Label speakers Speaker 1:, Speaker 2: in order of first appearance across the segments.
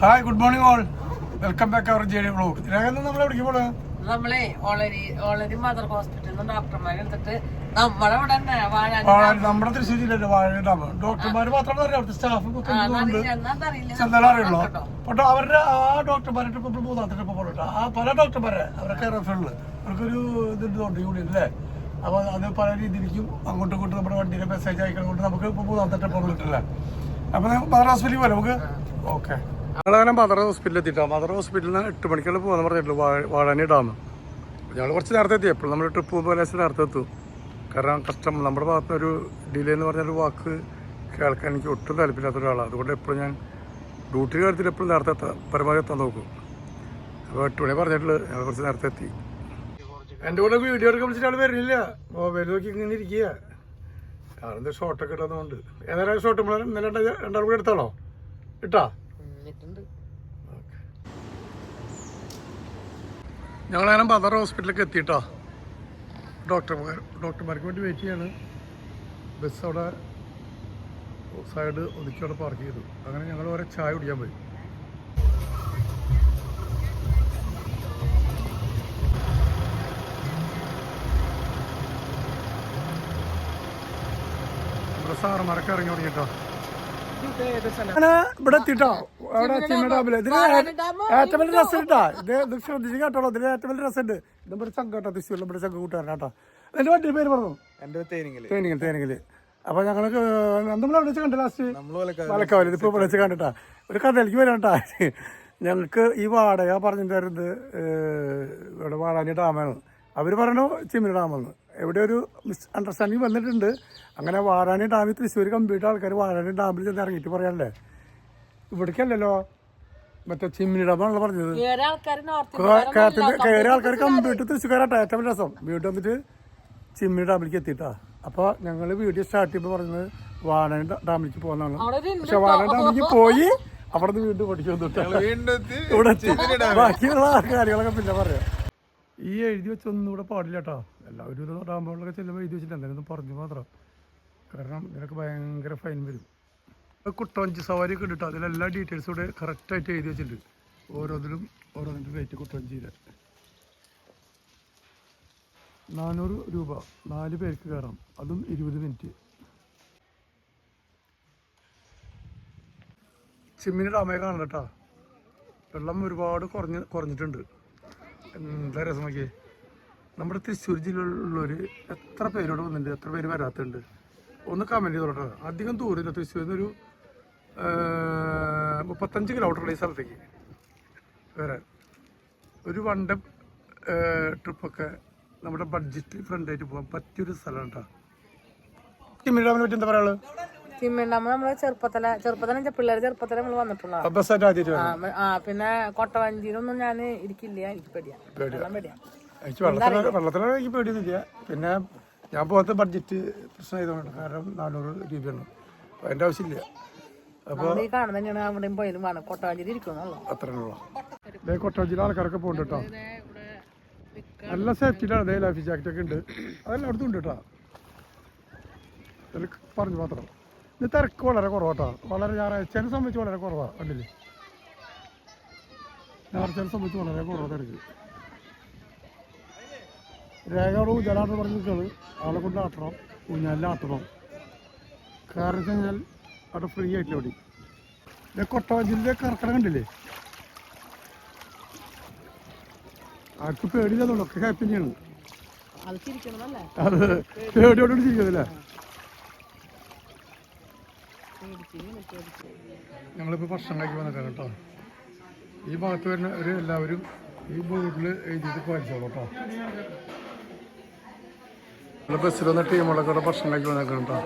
Speaker 1: Hi good morning all welcome back our journey blog ഇതിനകത്ത് നമ്മൾ എവിടേക്ക് പോണത്
Speaker 2: നമ്മളെ ഓളരി ഓളരി മദർ ഹോസ്പിറ്റലിൽ നിന്ന് ഡോക്ടർമാരെ എടുത്തിട്ട് നമ്മളെ ഇവിടെ തന്നെ
Speaker 1: വാഴ- നമ്മുടെ തൃശ്ശൂർ ജില്ലയിലെ വാഴ ഡാം. ഡോക്ടർമാർ മാത്രമല്ല അവിടുത്തെ സ്റ്റാഫ് ചെന്നാലും അറിയുള്ളൂ. പക്ഷെ അവരുടെ ആ ഡോക്ടർമാരുടെ ഇപ്പൊ മൂന്നാമത്തെ ട്രിപ്പ് പോകട്ടോ ആ പല ഡോക്ടർമാരെ അവരൊക്കെ റെഫറൽ അവർക്കൊരു ഇതുണ്ട് യൂണിയൻ അല്ലേ അപ്പൊ അത് പല രീതിയിലേക്കും അങ്ങോട്ടും ഇങ്ങോട്ടും നമ്മുടെ വണ്ടിയിലെ മെസ്സേജ് അയക്കൊണ്ട് നമുക്ക് ഇപ്പൊ മൂന്നാമത്തെ ട്രിപ്പ് കിട്ടില്ല അപ്പൊ മദർ ഹോസ്പിറ്റലിൽ പോലെ നമുക്ക് ഓക്കെ ഞങ്ങളങ്ങനെ മദർ ഹോസ്പിറ്റലിൽ എത്തിയിട്ടോ മദർ ഹോസ്പിറ്റലിൽ നിന്ന് എട്ട് മണിക്കാണ് പോകാന്ന് പറഞ്ഞിട്ടുള്ളൂ. വാഴാനി ഡാം ഞങ്ങൾ കുറച്ച് നേരത്തെ എത്തി എപ്പോഴും നമ്മൾ ട്രിപ്പ് പോകുമ്പോൾ ലേശം നേരത്തെ എത്തും കാരണം കഷ്ടം. നമ്മുടെ ഭാഗത്ത് ഒരു ഡിലേ എന്ന് പറഞ്ഞൊരു വാക്ക് കേൾക്കാൻ എനിക്ക് ഒട്ടും താല്പര്യമില്ലാത്ത ഒരാളാണ് അതുകൊണ്ട് എപ്പോഴും ഞാൻ ഡ്യൂട്ടി കാര്യത്തിൽ എപ്പോഴും നേരത്തെ എത്താം പരമാവധി എത്താൻ നോക്കും. അപ്പോൾ എട്ട് മണി പറഞ്ഞിട്ടുള്ളത് ഞങ്ങൾ കുറച്ച് നേരത്തെ എത്തി എന്റെ കൂടെ വീഡിയോ എടുക്കാൻ വിളിച്ചിട്ട് ആൾ വരുന്നില്ല. മൊബൈൽ നോക്കി ഇങ്ങനെ ഇരിക്കുക ആളെന്താ ഷോട്ടൊക്കെ ഇടുന്നതുകൊണ്ട് ഏതായാലും ഷോട്ട് നമ്മൾ ഇന്നലെ രണ്ടാൾ കൂടെ എടുത്താളോ? ഇട്ടാ? ഞങ്ങളങ്ങനെ ബദർ ഹോസ്പിറ്റലിലേക്ക് എത്തിയിട്ടോ. ഡോക്ടർമാർ ഡോക്ടർമാർക്ക് വേണ്ടി വെയിറ്റ് ചെയ്യാണ്. ബസ് അവിടെ സൈഡ് ഒതുക്കി അവിടെ പാർക്ക് ചെയ്തു. അങ്ങനെ ഞങ്ങൾ ഓരോ ചായ കുടിക്കാൻ പോയി. സാറന്മാരൊക്കെ ഇറങ്ങി തുടങ്ങിട്ടോ. ഇവിടെ എത്തിട്ടോ അവിടെ ചിന്ന ഡാമിൽ ഇതിന് ഏറ്റവും വലിയ രസം ഇട്ടാ ഇത് ഇത് ശ്രദ്ധിച്ച് കേട്ടോളൂ. ഇതിന് ഏറ്റവും വലിയ രസം ഉണ്ട് ഇത് നമ്മുടെ സംഘം തൃശ്ശൂർ നമ്മുടെ സംഘം കൂട്ടുകാരൻ കേട്ടോ. എന്റെ വണ്ടി പേര് പറഞ്ഞു?
Speaker 3: എന്റെ തേനിങ്ങൽ
Speaker 1: തേനിങ്ങൽ തേനിങ്ങൽ അപ്പൊ ഞങ്ങൾക്ക് നമ്മൾ അവിടെ വെച്ച് കണ്ട ലാസ്റ്റ് ഇതിപ്പോ ഇവിടെ വെച്ച് കണ്ടിട്ടാ. ഒരു കഥയിലേക്ക് വരാട്ടാ ഞങ്ങൾക്ക് ഈ വാടക പറഞ്ഞിട്ടുണ്ടായിരുന്നത് തരുന്നത് ഇവിടെ വാടാനി ഡാമാണ്. അവർ പറഞ്ഞു ചിമ്മിനി ഡാമെന്ന്. എവിടെ ഒരു മിസ് അണ്ടർസ്റ്റാൻഡിങ് വന്നിട്ടുണ്ട്. അങ്ങനെ വാടാനി ഡാമിൽ തൃശ്ശൂർ കമ്പ്യൂട്ടർ ആൾക്കാർ വാടാനി ഡാമിൽ ചെന്ന് ഇറങ്ങിയിട്ട് പറയാനല്ലേ? ഇവിടേക്കല്ലല്ലോ. മറ്റേ ചിമ്മിനിയുടെ ഡാമാണല്ലോ പറഞ്ഞത് കയറിയ ആൾക്കാർ കമ്പ്യൂട്ടർ തിരിച്ചു തൃശ്ശൂർക്കാരാട്ടോ ഏറ്റവും വലിയ രസം. വീട്ടിൽ വന്നിട്ട് ചിമ്മിനി ഡാമിലേക്ക് എത്തിയിട്ടാ. അപ്പൊ ഞങ്ങൾ വീഡിയോ സ്റ്റാർട്ട് ചെയ്യുമ്പോൾ പറഞ്ഞത് ഡാ- ഡാമിലേക്ക് പോകുന്നതാണ് പക്ഷെ വാടാനി ഡാമിലേക്ക് പോയി അവിടെ നിന്ന് വീണ്ടും പഠിച്ചു ഇവിടെ എത്തി. ബാക്കിയുള്ള കാര്യങ്ങളൊക്കെ പിന്നെ പറയാം. ഈ എഴുതി വെച്ചൊന്നും ഇവിടെ പാടില്ല കേട്ടോ. എല്ലാവരും ഇത് ഡാമുകളിലൊക്കെ ചെല്ലുമ്പോൾ എഴുതി വെച്ചിട്ട് എന്തെങ്കിലും പറഞ്ഞു മാത്രം. കാരണം ഇതിനൊക്കെ ഭയങ്കര ഫൈൻ വരും. കുട്ടവഞ്ചി സവാരി ഒക്കെ ഇട്ടിട്ട് അതിലെല്ലാ ഡീറ്റെയിൽസും ഇവിടെ കറക്റ്റായിട്ട് എഴുതി വെച്ചിട്ടുണ്ട്. ഓരോന്നിലും ഓരോന്നിന്റെ റേറ്റ് കുട്ടവഞ്ചിയിലെ നാനൂറ് രൂപ നാല് പേർക്ക് കയറാം. അതും ഇരുപത് മിനിറ്റ് ചിമ്മിന് ഡാമേ കാണണം കേട്ടോ. വെള്ളം ഒരുപാട് കുറഞ്ഞ് കുറഞ്ഞിട്ടുണ്ട്. എന്താ രസം നോക്കിയേ? നമ്മുടെ തൃശ്ശൂർ ജില്ലയിലുള്ളവർ എത്ര പേരോട് വന്നിട്ടുണ്ട്? എത്ര പേര് വരാത്തുണ്ട് ഒന്ന് കമന്റ് ചെയ്തോട്ടോ അധികം ദൂരമില്ല തൃശ്ശൂരിൽ നിന്നൊരു മുപ്പത്തഞ്ച് കിലോമീറ്റർ ഈ സ്ഥലത്തേക്ക് വരാൻ. ഒരു വണ്ട ഡേ ട്രിപ്പൊക്കെ നമ്മുടെ ബഡ്ജറ്റ് ഫ്രണ്ടായിട്ട് പോകാൻ പറ്റിയൊരു സ്ഥലം കേട്ടോ പറ്റി എന്താ പറയാനുള്ളത്?
Speaker 2: തിമ്മിണ്ടാകുമ്പോ നമ്മൾ ചെറുപ്പത്തിലെ ചെറുപ്പത്തിലെ പിള്ളേര് ചെറുപ്പത്തിലെ നമ്മൾ വന്നിട്ടുള്ള ആ പിന്നെ കൊട്ടവഞ്ചിയിലൊന്നും ഞാൻ ഇരിക്കില്ല എനിക്ക് പേടിയാ.
Speaker 1: പേടിയൊന്നുമില്ല. പിന്നെ ഞാൻ പോകാത്ത ബഡ്ജറ്റ് പ്രശ്നമായതുകൊണ്ട് കാരണം നാനൂറ് രൂപയാണ്. അപ്പോൾ അതിന്റെ ആവശ്യമില്ല.
Speaker 2: ഈ കാണുന്ന തന്നെയാണ് അവിടെയും പോയാലും വേണം കൊട്ടവഞ്ചിയിൽ ഇരിക്കുന്നുള്ളൂ
Speaker 1: അത്രയുള്ള. ഇതേ കൊട്ടാഞ്ചിയിലെ ആൾക്കാരൊക്കെ പോകുന്നുണ്ട് കേട്ടോ നല്ല സേഫ്റ്റിയിലാണ് അതേ ലൈഫ് ജാക്കറ്റ് ഒക്കെ ഉണ്ട്. അതെല്ലാം അടുത്തും ഉണ്ട് കേട്ടോ പറഞ്ഞു മാത്രം. ഇത് തിരക്ക് വളരെ കുറവാട്ടോ. വളരെ ഞായറാഴ്ചനെ സംബന്ധിച്ച് വളരെ കുറവാണ് കണ്ടില്ലേ? ഞായറാഴ്ചനെ സംബന്ധിച്ച് വളരെ കുറവാണ് തിരക്ക്. രേഖ അവിടെ ഊഞ്ഞാലാട്ടം പറഞ്ഞ് നിൽക്കുന്നത് ആളെ കൊണ്ട് ആട്ടണം. ഊഞ്ഞാലിൽ ആട്ടണം. കാരണം വെച്ച് കഴിഞ്ഞാൽ അവിടെ ഫ്രീ ആയിട്ടില്ല അവിടെ. ഇത് കൊട്ടവഞ്ചിന്റെ കർക്കടം കണ്ടില്ലേ? ആർക്ക് പേടിയില്ലെന്നുള്ളൂ ഒക്കെ ഹാപ്പി തന്നെയാണ്.
Speaker 2: അത്
Speaker 1: പേടിയോടുകൂടി ചിരിക്കുന്നില്ലേ ഞങ്ങളിപ്പോൾ ഭക്ഷണം കഴിക്കാൻ വന്നിട്ടാണ് കേട്ടോ. ഈ ഭാഗത്ത് വരുന്ന ഒരു എല്ലാവരും ഈ ബോർഡിൽ എഴുതിയിട്ട് പാലിച്ചോളൂ കേട്ടോ. ബസ്സിൽ വന്ന ടീമുകളൊക്കെ ഇവിടെ ഭക്ഷണം കഴിക്കാൻ വന്നേക്കണം കേട്ടോ.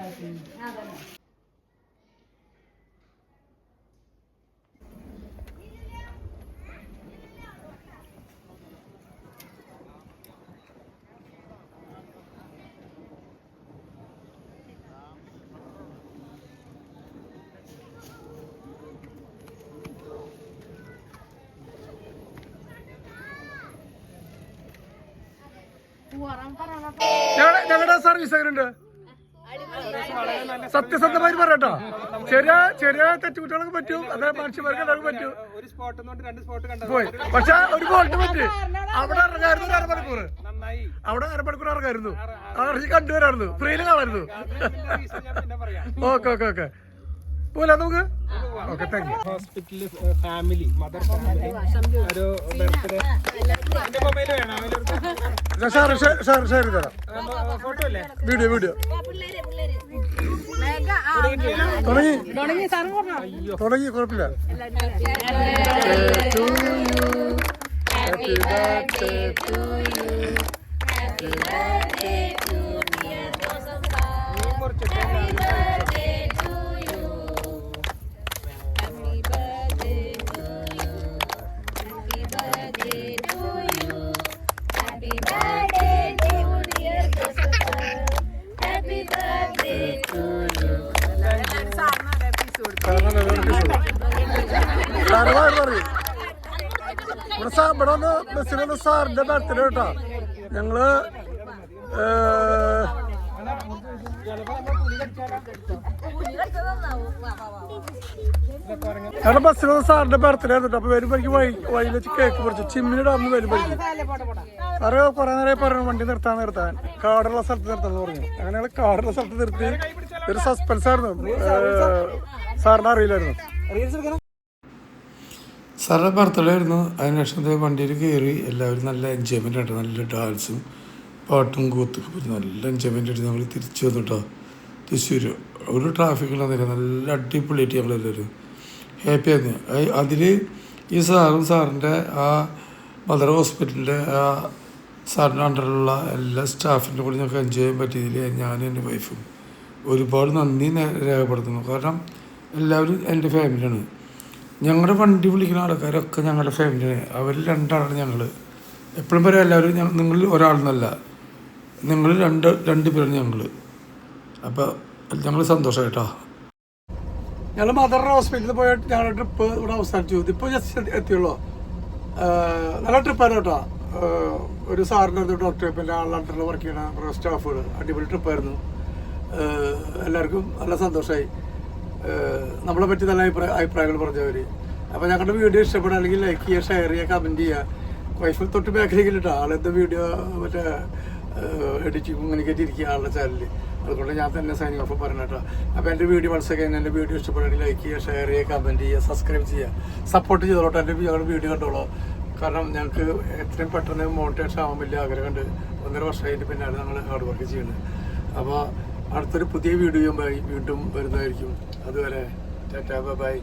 Speaker 1: പ്രശ്നമുണ്ട് ഞങ്ങളുടെ സർവീസ് എങ്ങനെയുണ്ട്? സത്യസന്ധമായി പറയട്ടോ. ചെറിയ ചെറിയ തെറ്റുകുട്ടികൾക്ക് പറ്റും. അത് മനുഷ്യന്മാർക്ക് എല്ലാവർക്കും പറ്റും.
Speaker 3: ഒരു സ്പോട്ട് കൊണ്ട് രണ്ട് സ്പോട്ട് കണ്ടത്
Speaker 1: പോയി. പക്ഷെ ഒരു ബോൾട്ട് പറ്റി. അവിടെ ഇറങ്ങായിരുന്നു അരമണിക്കൂർ
Speaker 3: നന്നായി
Speaker 1: അവിടെ അരമണിക്കൂർ ഇറങ്ങായിരുന്നു ഇറങ്ങി കണ്ടുവരായിരുന്നു. ഫ്രീയിൽ കാണായിരുന്നു ഓക്കെ ഓക്കെ ഓക്കെ. പോലെ നമുക്ക്? ഓക്കെ താങ്ക് യു
Speaker 3: ഹോസ്പിറ്റലിൽ ഫാമിലി മദർ ഫാമിലി ഒരു ബർത്ത്ഡേ. എന്റെ മൊബൈൽ വേണം?
Speaker 1: ഷെയർ ഷെയർ ഷെയർ തരാം.
Speaker 3: ഫോട്ടോ അല്ലേ?
Speaker 1: Video video. തുടങ്ങി. തുടങ്ങി കുഴപ്പമില്ല. Happy birthday to you. Happy birthday to sir പറയും ഇവിടെ സാർ ഇവിടെ ഒന്ന് ബസ്സിൽ വന്ന് ബർത്ത്ഡേ കേട്ടോ. ഞങ്ങൾ ഞങ്ങളുടെ ബസ്സിൽ വന്ന് സാറിന്റെ ബർത്ത്ഡേ ആയിരുന്നു അപ്പൊ വരുമ്പോഴേക്ക് വഴി വഴിയിൽ വെച്ച് കേക്ക് പൊറിച്ചു. ചിമ്മിനിടാന്ന് വരുമ്പോഴേക്ക് സാറേ കുറെ നേരം പറഞ്ഞു വണ്ടി നിർത്താൻ നിർത്താൻ. കാടുള്ള സ്ഥലത്ത് നിർത്താന്ന് പറഞ്ഞു. അങ്ങനെ ഞങ്ങൾ കാടുള്ള സ്ഥലത്ത് നിർത്തി. ഒരു സസ്പെൻസ് ആയിരുന്നു. സാറിന് അറിയില്ലായിരുന്നു. സാറിന്റെ ബർത്ത്ഡേ ആയിരുന്നു അതിനുശേഷം ദേ വണ്ടിയിൽ കയറി എല്ലാവരും നല്ല എൻജോയ്മെന്റ് ആയിട്ട് നല്ല ഡാൻസും പാട്ടും പറ്റി നല്ല എൻജോയ്മെന്റ് ആയിട്ട് ഞങ്ങൾ തിരിച്ചു വന്നു കേട്ടോ തൃശ്ശൂർ. ഒരു ട്രാഫിക്കിലൊന്നുമില്ല നല്ല അടിപൊളിയായിട്ട് ഞങ്ങൾ എല്ലാവരും ഹാപ്പി ആയിരുന്നു അതിൽ ഈ സാറും സാറിന്റെ ആ മദർ ഹോസ്പിറ്റലിന്റെ ആ സാറിന്റെ അണ്ടറിലുള്ള എല്ലാ സ്റ്റാഫിന്റെ കൂടെ ഞങ്ങൾക്ക് എൻജോയ് ചെയ്യാൻ പറ്റിയതിൽ ഞാനും എന്റെ വൈഫും ഒരുപാട് നന്ദി രേഖപ്പെടുത്തുന്നു. കാരണം എല്ലാവരും എന്റെ ഫാമിലിയാണ് ഞങ്ങളുടെ വണ്ടി വിളിക്കുന്ന ആൾക്കാരൊക്കെ ഞങ്ങളുടെ ഫാമിലിയാണ് അവരിൽ രണ്ടാളാണ് ഞങ്ങൾ എപ്പോഴും പറയാം എല്ലാവരും നിങ്ങളിൽ ഒരാളെന്നല്ല. നിങ്ങൾ രണ്ട് രണ്ട് പേരാണ് ഞങ്ങൾ അപ്പോൾ ഞങ്ങൾ സന്തോഷമായിട്ടോ ഞങ്ങൾ മദർ ഹോസ്പിറ്റലിൽ പോയ ഞങ്ങളുടെ ട്രിപ്പ് ഇവിടെ അവസാനിച്ചു. ഇപ്പോൾ ജസ്റ്റ് എത്തിയുള്ളൂ. നല്ല ട്രിപ്പായിരുന്നു കേട്ടോ ഒരു സാറിന്റെ ഡോക്ടർ പിന്നെ ആളുടെ വർക്ക് ചെയ്യണ സ്റ്റാഫുകൾ അടിപൊളി ട്രിപ്പായിരുന്നു എല്ലാവർക്കും നല്ല സന്തോഷമായി നമ്മളെ പറ്റി നല്ല അഭിപ്രായ അഭിപ്രായങ്ങൾ പറഞ്ഞവർ അപ്പോൾ ഞങ്ങളുടെ വീഡിയോ ഇഷ്ടപ്പെടുക അല്ലെങ്കിൽ ലൈക്ക് ചെയ്യുക ഷെയർ ചെയ്യുക കമന്റ് ചെയ്യുക. വൈഫ് തൊട്ട് ബാക്കിലേക്ക് കേട്ടോ ആളെന്താ വീഡിയോ മറ്റേ എഡിറ്റ് കമ്മ്യൂണിക്കേറ്റ് ഇരിക്കുക ആളുടെ ചാനലിൽ അതുകൊണ്ട് ഞാൻ തന്നെ സൈനി ഓഫ് പറഞ്ഞു കേട്ടോ അപ്പോൾ എന്റെ വീഡിയോ മനസ്സിലാക്കി എന്റെ വീഡിയോ ഇഷ്ടപ്പെടുകയാണെങ്കിൽ ലൈക്ക് ചെയ്യുക ഷെയർ ചെയ്യുക കമന്റ് ചെയ്യുക സബ്സ്ക്രൈബ് ചെയ്യുക. സപ്പോർട്ട് ചെയ്തോട്ടെ എന്റെ ഞങ്ങളുടെ വീഡിയോ കണ്ടോളൂ. കാരണം ഞങ്ങൾക്ക് എത്രയും പെട്ടെന്ന് മോണിറ്റേഷൻ ആവാൻ വലിയ ആഗ്രഹമുണ്ട്. ഒന്നര വർഷമായിട്ട് പിന്നെ ഞങ്ങൾ ഹാർഡ് വർക്ക് ചെയ്യുന്നത് അപ്പോൾ അടുത്തൊരു പുതിയ വീഡിയോയുമായി വീണ്ടും വരുന്നതായിരിക്കും. അതുവരെ ടാറ്റാ ബൈ